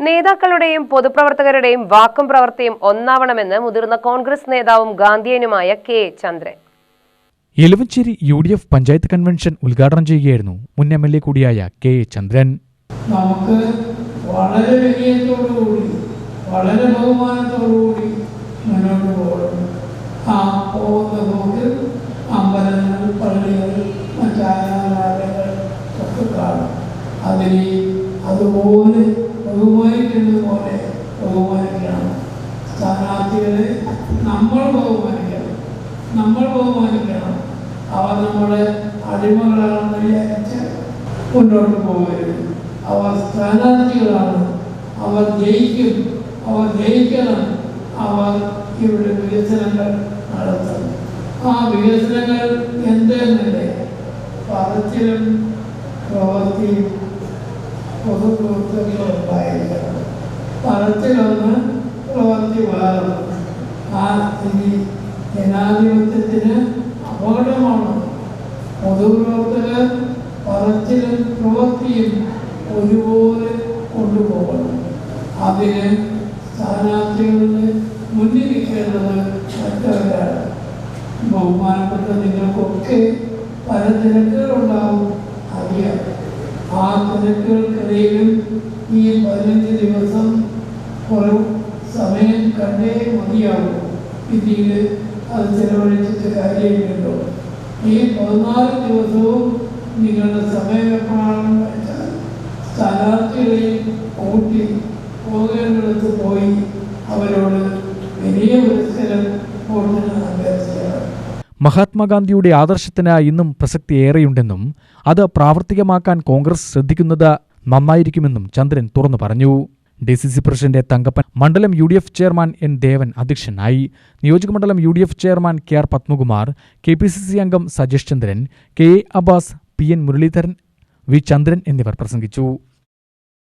നേതാക്കളുടെയും പൊതുപ്രവർത്തകരുടെയും വാക്കും പ്രവൃത്തിയും ഒന്നാവണമെന്ന് മുതിർന്ന കോൺഗ്രസ് നേതാവും ഗാന്ധിയനുമായ K Chandran. Eluvancheri U D F panchayat convention ഉദ്ഘാടനം ചെയ്യുകയായിരുന്നു മുൻ എം എൽ എ കൂടിയായ കെ ചന്ദ്രൻ. നമുക്ക് വളരെ വിനയത്തോടുകൂടി വളരെ ബഹുമാനത്തോടുകൂടി മുന്നോട്ട് പോകണം. ആ പോകുന്ന പോക്കിൽ അമ്പലങ്ങൾ പള്ളികൾ മറ്റാരാധനാലയങ്ങൾ ഒക്കെ കാണും അതിനെ അതുപോലെ ബഹുമാനിക്കുന്നത് പോലെ ബഹുമാനിക്കണം. സ്ഥാനാർത്ഥികളെ നമ്മൾ ബഹുമാനിക്കണം. നമ്മൾ ബഹുമാനിക്കണം. അവർ നമ്മുടെ അടിമകളാണെന്ന് വിചാരിച്ച് മുന്നോട്ട് പോകരുത്. അവർ സ്ഥാനാർത്ഥികളാണ്. അവർ ജയിക്കും. അവർ ജയിക്കണം. അവർ ഇവിടെ വികസനങ്ങൾ നടത്തണം. ആ വികസനങ്ങൾ എന്തെന്നില്ലേ? പറച്ചിലും പ്രവൃത്തിയും പൊതുപ്രവർത്തകരും ഉണ്ടായിരിക്കണം പണത്തിലൊന്ന് പ്രവർത്തി വളർന്നു ആ സ്ഥിതി ജനാധിപത്യത്തിന് അപകടമാണ്. പൊതുപ്രവർത്തകർ പറച്ചിലും പ്രവൃത്തിയും ഒരുപോലെ കൊണ്ടുപോകണം. അതിന് സ്ഥാനാർത്ഥികളുടെ മുന്നിൽ നിൽക്കേണ്ടത് മറ്റവരാണ് ബഹുമാനപ്പെട്ട നിങ്ങൾക്കൊക്കെ പല തിരക്കുകളുണ്ടാവും അറിയാം. ആ തിരക്കുകൾക്കിടയിലും ഈ പതിനഞ്ച് ദിവസം ഒരു സമയം കണ്ടേ മതിയാകും. പിന്നീട് അത് ചെലവഴിച്ചിട്ട് കാര്യമില്ലല്ലോ. ഈ പതിനാല് ദിവസവും നിങ്ങളുടെ സമയം എപ്പോഴാണെന്ന് വെച്ചാൽ സ്ഥാനാർത്ഥികളെയും കൂട്ടി പോകേണ്ടിടത്ത് പോയി അവരോട് വലിയ പുരസ്കാരം വോട്ടിന് അഭ്യർത്ഥിക്കണം മഹാത്മാഗാന്ധിയുടെ ആദർശത്തിന് ഇന്നും പ്രസക്തി ഏറെയുണ്ടെന്നും അത് പ്രാവർത്തികമാക്കാൻ കോൺഗ്രസ് ശ്രദ്ധിക്കുന്നത് നന്നായിരിക്കുമെന്നും ചന്ദ്രൻ തുറന്നു പറഞ്ഞു. D C C president Thankappan മണ്ഡലം U D F chairman N Devan അധ്യക്ഷനായി. നിയോജകമണ്ഡലം U D F chairman K R Padmakumar K P C C അംഗം Sajesh Chandran K A Abbas P N Muraleedharan V Chandran എന്നിവർ പ്രസംഗിച്ചു.